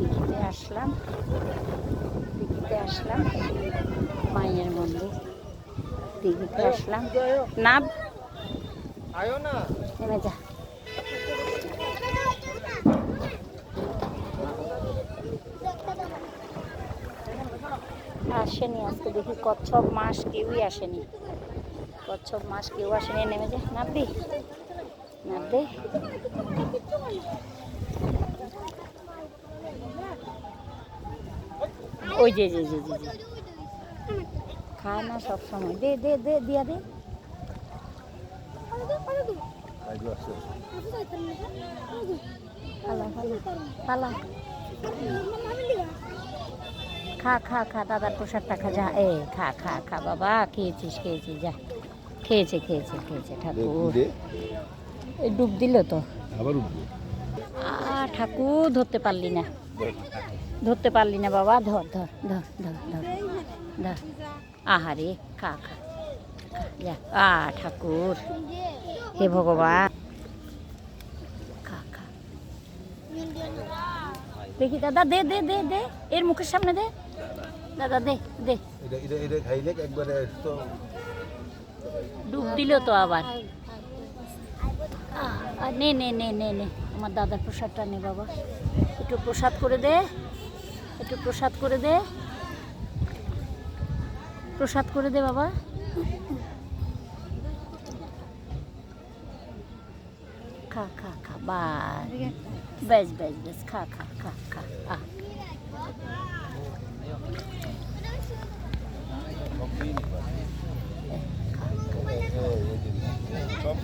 দিঘিতে আসলাম। দিঘিতে আসলাম। মায়ের মন্দির। দিঘিতে আসলাম। না নেমে? যা আসেনি আজকে দেখি কচ্ছপ মাস কেউই আসেনি। কচ্ছপ মাস কেউ আসেনি। নেমে যা। নাববি নাববে ওই যে যে যে যে যে। খায় না সব সময় দে দে দে দিয়া দে। পালা খা খা খা দাদার প্রসাদটা খা যা। এ খা খা খা বাবা খেয়েছিস খেয়েছিস যা। খেয়েছে খেয়েছে খেয়েছে ঠাকুর। এই ডুব দিল তো। আবার উঠবো আ ঠাকুর ধরতে পারলি না। ধরতে পারলি না বাবা ধর ধর ধর ধর ধর ধর। আহারে খা খা আ ঠাকুর। হে ভগবান। খা খা। দেখি দাদা দে দে দে দে এর মুখের সামনে দে। দাদা দে দে। ডুব দিল তো আবার। নে নে নে নে নে। আমার দাদার প্রসাদটা নে বাবা। একটু প্রসাদ করে দে। একটু প্রসাদ করে দে। প্রসাদ করে দে বাবা। খা খা খা বাস বেশ বেশ বেশ, খা খা খা খা সব